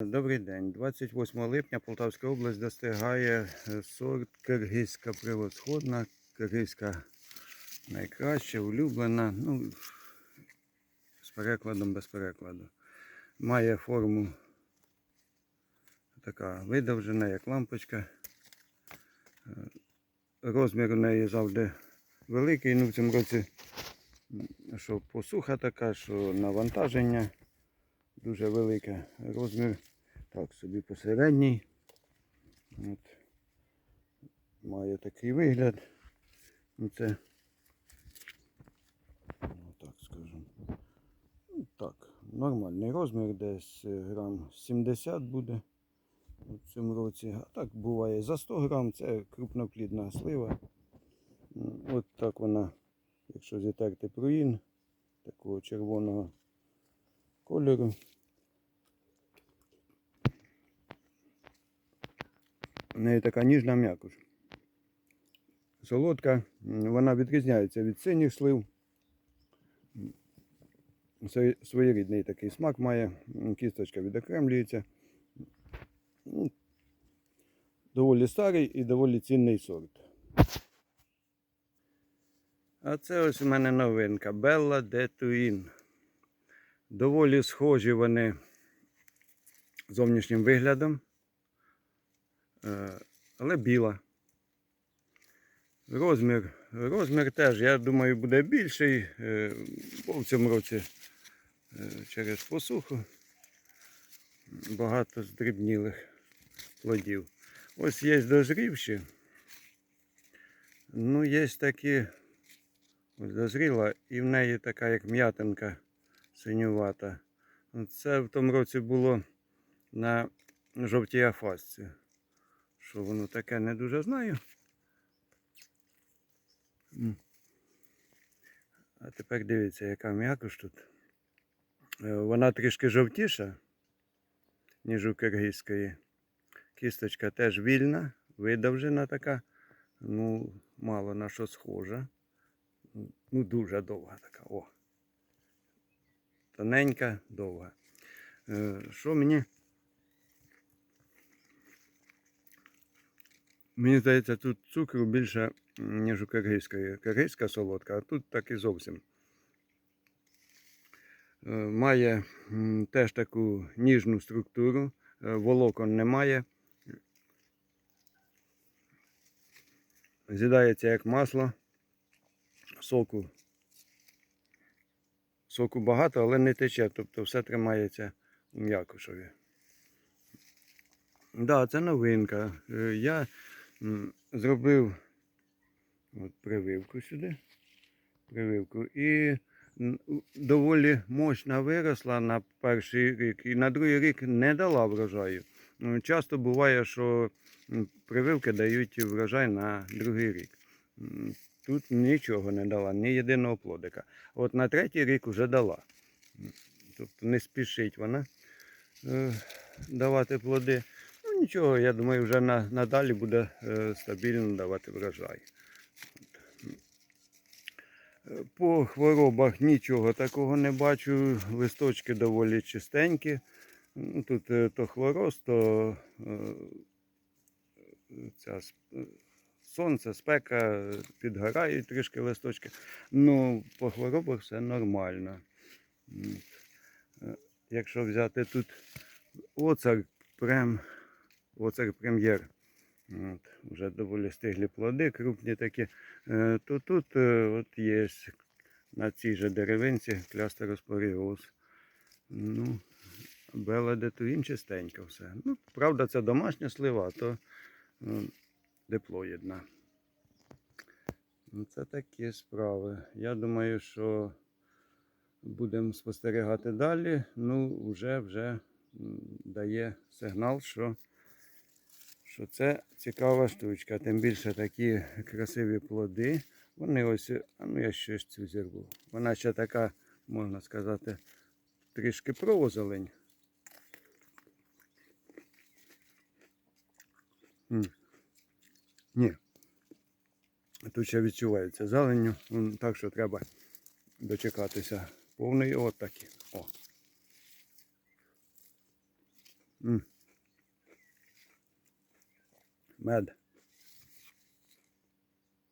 Добрий день. 28 липня Полтавська область достигає е, сорт киргизька превосходна, киргизька найкраща, улюблена. Ну, з перекладом без перекладу. Має форму така видовжена, як лампочка. Е, Розмір у неї завжди великий. Ну, в цьому році, що посуха така, що навантаження дуже велике. Розмір так собі посередній. От. Має такий вигляд. Ну, це, ну, так скажемо. Ну, так, нормальний розмір, десь е, грам 70 буде в цьому році. А так буває за 100 грам, це крупноплідна слива. От так вона, якщо зітерти пруїн, такого червоного кольору. У неї така ніжна м'якуш. Солодка, вона відрізняється від синіх слив. Своєрідний такий смак має, кісточка відокремлюється. Ну, Доволі старий і доволі цінний сорт. А це ось у мене новинка Bella de Tuin. Доволі схожі вони зовнішнім виглядом. Е, але біла. Розмір, розмір теж, я думаю, буде більший, е, бо в цьому році е, через посуху багато здрібнілих плодів. Ось є дозрівші. Ну, є такі, ось дозріла, і в неї така як м'ятинка синювата. Це в тому році було на жовтій афасці. Що воно таке, не дуже знаю. А тепер дивіться, яка м'якош тут. Е, Вона трішки жовтіша, ніж у киргизької. Кісточка теж вільна, видовжена така. Ну, мало на що схожа. Ну, дуже довга така. О. Тоненька, довга. Е, Що мені Мені здається, тут цукру більше, ніж у киргизької. Киргизька солодка, а тут так і зовсім. Е, Має теж таку ніжну структуру, е, волокон немає. З'їдається як масло. Соку. Соку багато, але не тече, тобто все тримається у м'якушові. Так, да, це новинка. Е, Я зробив от прививку сюди. Прививку. І доволі мощна виросла на перший рік. І на другий рік не дала врожаю. Часто буває, що прививки дають врожай на другий рік. Тут нічого не дала, ні єдиного плодика. От на третій рік вже дала. Тобто не спішить вона е, давати плоди. Ну нічого, я думаю, вже на, надалі буде е, стабільно давати врожай. Е, По хворобах нічого такого не бачу. Листочки доволі чистенькі. Тут то хвороз, то ця сонце, спека, підгорають трішки листочки. Ну, по хворобах все нормально. Е, Якщо взяти тут оцар прем, оцар прем'єр. От, вже доволі стиглі плоди, крупні такі. Е, То тут е, от є на цій же деревинці клястероспоріоз. Ну, Бела де туїн чистенько все. Ну, правда, це домашня слива, то диплоїдна. Ну, Це такі справи. Я думаю, що будемо спостерігати далі. Ну, вже вже дає сигнал, що, що це цікава штучка. Тим більше такі красиві плоди. Вони ось, а ну я щось цю зірву. Вона ще така, можна сказати, трішки провозелень. Ні. Тут ще відчувається зеленню, так що треба дочекатися. Повний от такі. О. М. Мед.